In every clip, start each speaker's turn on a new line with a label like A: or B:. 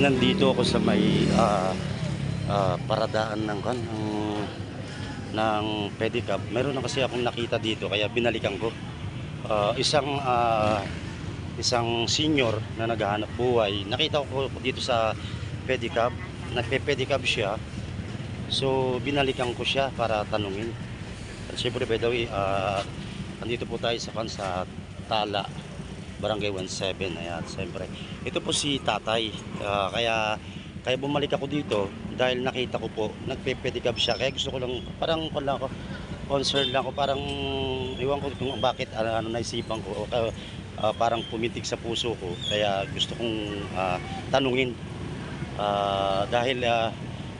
A: nandito ako sa may ah, ah, paradaan ng kan ng, ng pedicab. Meron na kasi akong nakita dito kaya binalikan ko. Ah, isang ah, isang senior na naghahanap buhay. Nakita ko dito sa pedicab, nagpe-pedicab siya. So binalikan ko siya para tanungin. At Siyempre by the way, ah, andito po tayo sa kan sa Tala, Barangay 17. Ayan, siyempre. Ito po si Tatay. Ah, kaya kaya bumalik ako dito dahil nakita ko po nagpe-pedicab siya. Kaya gusto ko lang parang ko lang ako concern lang ako parang iwan ko kung bakit ano, ano naisipan ko o, ah, parang pumitik sa puso ko kaya gusto kong ah, tanungin Ah, dahil ah,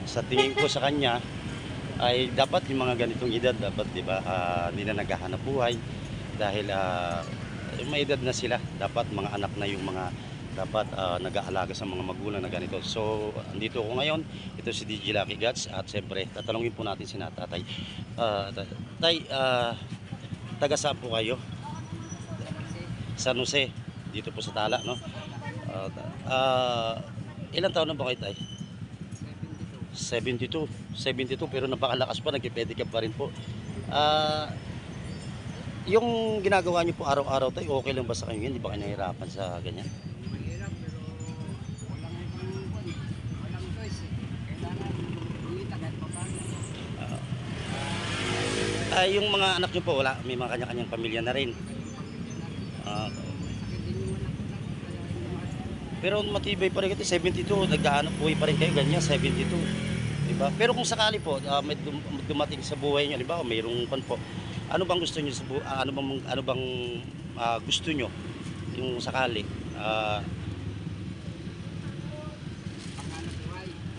A: sa tingin ko sa kanya ay dapat yung mga ganitong edad dapat 'di ba ah, hindi na naghahanap buhay dahil ah, may edad na sila. Dapat mga anak na yung mga dapat ah, nag-aalaga sa mga magulang na ganito. So andito ako ngayon. Ito si DJ Lucky Guts at siyempre tatanungin po natin si natatay. Ta- tay ah, taga saan po kayo? San Jose. Dito po sa Tala no? Ta- ah, ilang taon na ba kayo tay? 72. 72 pero napakalakas pa, nagpipedicab pa rin po. Ah, yung ginagawa niyo po araw-araw tayo, okay lang ba sa kanyo? Hindi ba kayo nahihirapan sa ganyan?
B: Mahirap pero walang ibang walang choice eh. Kailangan kumita kahit pa paano.
A: Ah, yung mga anak niyo po, wala, may mga kanya-kanyang pamilya na rin.
B: Makakaya.
A: pero matibay pa rin kasi 72, naghahanap buhay pa rin kayo, ganyan, 72. Diba? Pero kung sakali po, ah, may dum- dumating sa buhay niyo, halimbawa mayroong pan po, ano bang gusto niyo sa ah, ano bang ano bang ah, gusto niyo yung sakali?
B: Buhay.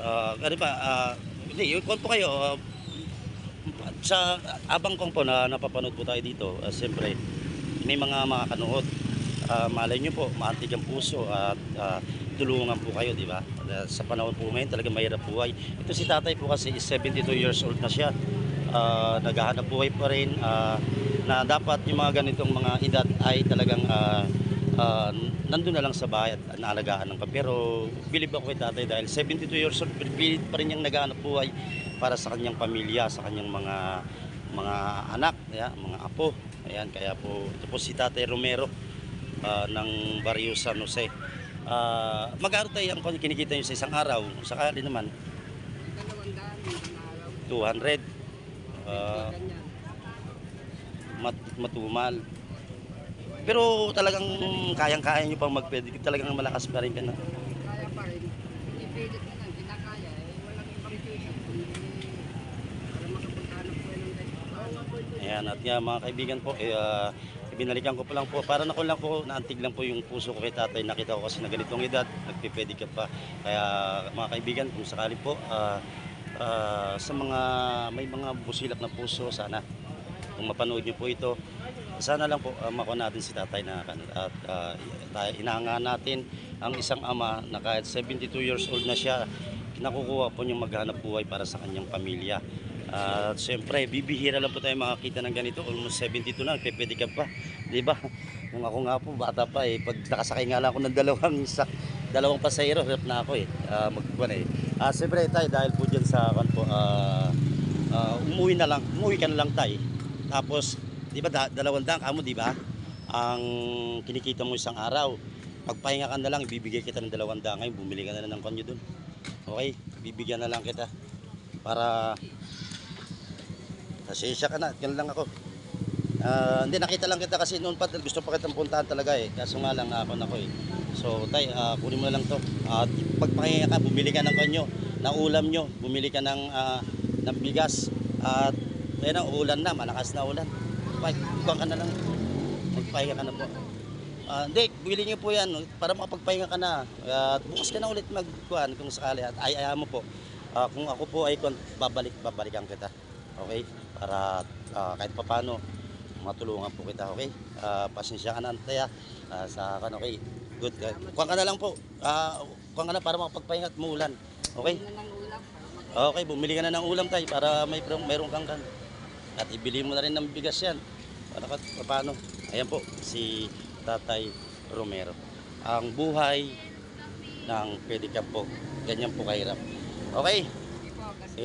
A: Ah, ano pa, ah, hindi, kung po kayo, ah, sa abang kong po na napapanood po tayo dito, ah, siyempre, may mga makakanood. Ah, malay nyo po, maantig ang puso at ah, tulungan po kayo, di ba? Ah, Sa panahon po ngayon, talaga mahirap buhay. Ito si tatay po kasi is 72 years old na siya. Ah, naghahanap buhay pa rin ah, na dapat yung mga ganitong mga edad ay talagang ah, ah, nandun na lang sa bahay at naalagaan ng. Pero bilib ako kay tatay dahil 72 years old, pilit pa rin niyang naghahanap buhay para sa kanyang pamilya, sa kanyang mga mga anak, ya, mga apo. Ayan, kaya po, ito po si Tatay Romero ah, ng Barrio San Jose. Ah, magkano tayo ang kinikita niyo sa isang araw? Sakali naman,
B: Dalawang daan, isang araw.
A: 200. Ah, mat, matumal. Pero talagang kayang-kaya nyo pang magpedicab, talagang malakas pa rin ka na.
B: Kaya pa rin. Ipilit na lang, kinakaya eh. Walang paano.
A: Ayan, at nga mga kaibigan po, eh, ah, ibinalikan ko pa lang po, para na ko lang po, naantig lang po yung puso ko kay tatay, nakita ko kasi na ganitong edad, nagpipedicab pa. Kaya mga kaibigan, kung sakali po, ah, ah, sa mga, may mga busilak na puso, sana, kung mapanood nyo po ito, sana lang po uh, makuha natin si tatay na at uh, inahangaan natin ang isang ama na kahit 72 years old na siya, nakukuha po niyang maghanap buhay para sa kanyang pamilya. At siyempre, bibihira lang po tayo makakita ng ganito. Almost 72 na, nagpipedicab pa. Di ba? Kung ako nga po, bata pa eh. Pag nakasakay nga lang ako ng dalawang, sa, dalawang pasahero, hirap na ako eh. Uh, magkuhan eh. Ah, siyempre tayo, dahil po dyan sa, kan po, ah, ah, umuwi na lang, umuwi ka na lang tayo. Tapos, di ba, da- dalawang dang kamo, di ba? Ang kinikita mo isang araw. Pagpahinga ka na lang, ibibigay kita ng dalawang dang. Ngayon, bumili ka na lang ng kanyo dun. Okay, bibigyan na lang kita. Para Pasensya ka na, yan lang ako. Ah, hindi, nakita lang kita kasi noon pa, gusto pa kitang puntahan talaga eh. Kaso nga lang ako na ko eh. So, tay, ah, kunin mo na lang to. At pagpahinga ka, bumili ka ng kanyo, na ulam nyo, bumili ka ng, ah, ng bigas. At, ayun na, ulan na, malakas na ulan. Pagkuhan ka na lang. Magpahinga ka na po. Ah, hindi, bili niyo po yan para makapagpahinga ka na. At bukas ka na ulit magkuhan kung sakali. At ay, ayaw mo po. Ah, kung ako po ay babalik, babalikan kita. Okay? Para ah, kahit papano matulungan po kita, okay? Ah, pasensya ka na, Antaya. Ah, sa kan, okay? Good. Uh, kuha ka na lang po. Ah, kuha ka na para makapagpahinga at muulan. Okay? Okay, bumili ka na ng ulam tayo para may mayroong kang kan. At ibili mo na rin ng bigas yan. Para ka, paano? Ayan po, si Tatay Romero. Ang buhay ng pedicab po. Ganyan po kahirap. Okay,